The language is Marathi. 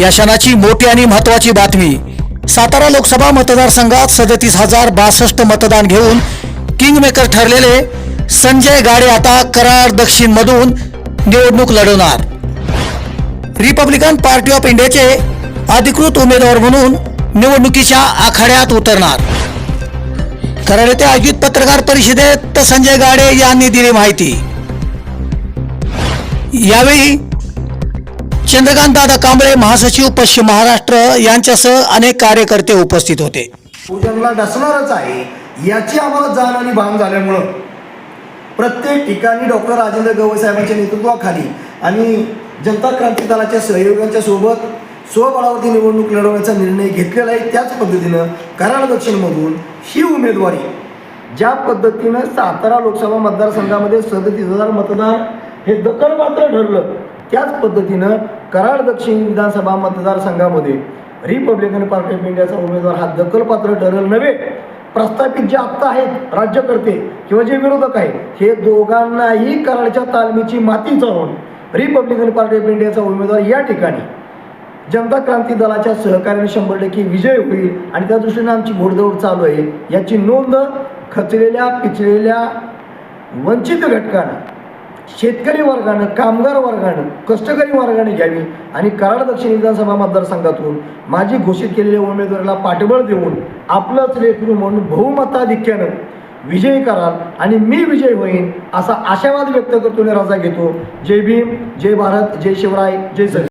या क्षणाची मोठी आणि महत्वाची बातमी. सातारा लोकसभा मतदारसंघात सदतीस हजार बासष्ट मतदान घेऊन किंगमेकर ठरलेले संजय गाडे आता कराड दक्षिण मधून निवडणूक लढवणार. रिपब्लिकन पार्टी ऑफ इंडियाचे अधिकृत उमेदवार म्हणून निवडणुकीच्या आखाड्यात उतरणार. कराड येथे आयोजित पत्रकार परिषदेत संजय गाडे यांनी दिली माहिती. यावेळी चंद्रकांत दादा कांबळे महासचिव पश्चिम महाराष्ट्र यांच्यासह अनेक कार्यकर्ते उपस्थित होते. पूजनला डसणारच आहे याची आम्हाला जाण आणि भान झाल्यामुळं. प्रत्येक ठिकाणी डॉक्टर राजेंद्र गवई साहेबांच्या नेतृत्वाखाली आणि जनता क्रांती दलाच्या सहयोगांच्या सोबत स्वबळावरती निवडणूक लढवण्याचा निर्णय घेतलेला आहे त्याच पद्धतीनं कराड दक्षिणमधून ही उमेदवारी. ज्या पद्धतीनं सातारा लोकसभा मतदारसंघामध्ये सदतीस हजार मतदार हे दखलपात्र ठरलं. त्याच पद्धतीनं कराड दक्षिण विधानसभा मतदारसंघामध्ये रिपब्लिकन पार्टी ऑफ इंडियाचा उमेदवार हा दखलपात्र ठरेल नव्हे. प्रस्थापित जे आत्ता आहेत राज्यकर्ते किंवा जे विरोधक आहेत हे दोघांनाही कराडच्या तालमीची माती चालवून रिपब्लिकन पार्टी ऑफ इंडियाचा उमेदवार या ठिकाणी जनता क्रांती दलाच्या सहकार्याने शंभर टक्के विजय होईल आणि त्या दृष्टीने आमची घोडदौड चालू आहे. याची नोंद खचलेल्या पिचलेल्या वंचित घटकानं शेतकरी वर्गानं कामगार वर्गानं कष्टकरी वर्गाने घ्यावी आणि कराड दक्षिण विधानसभा मतदारसंघातून माझी घोषित केलेल्या उमेदवाराला पाठबळ देऊन आपलंच लेखरू म्हणून बहुमताधिक्यानं विजयी कराल आणि मी विजय होईन असा आशावाद व्यक्त करतो आणि रजा घेतो. जय भीम जय भारत जय शिवराय जय सर.